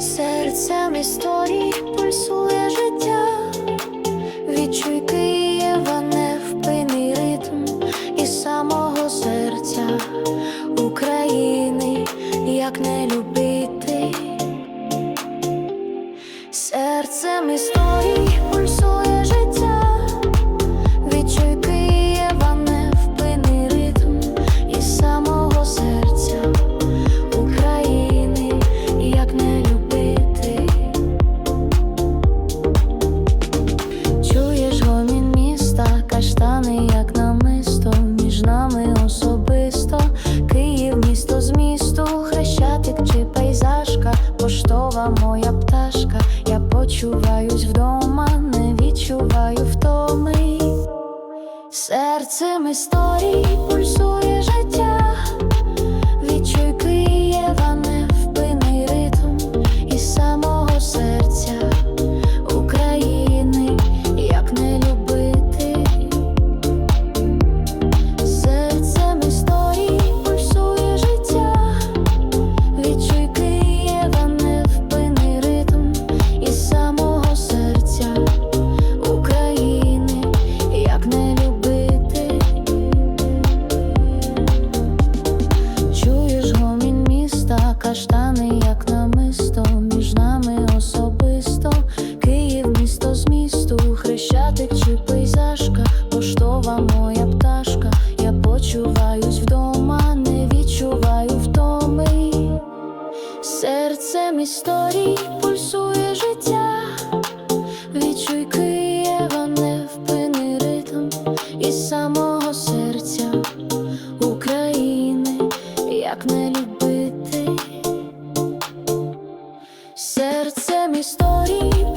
серцем історії пульсує життя, відчуй Києва невпинний ритм із самого серця України, як не любити, серцем історії. серцем історії пульсує. історій пульсує життя, відчуй Києва невпинний ритм із самого серця України, як не любити серцем історій.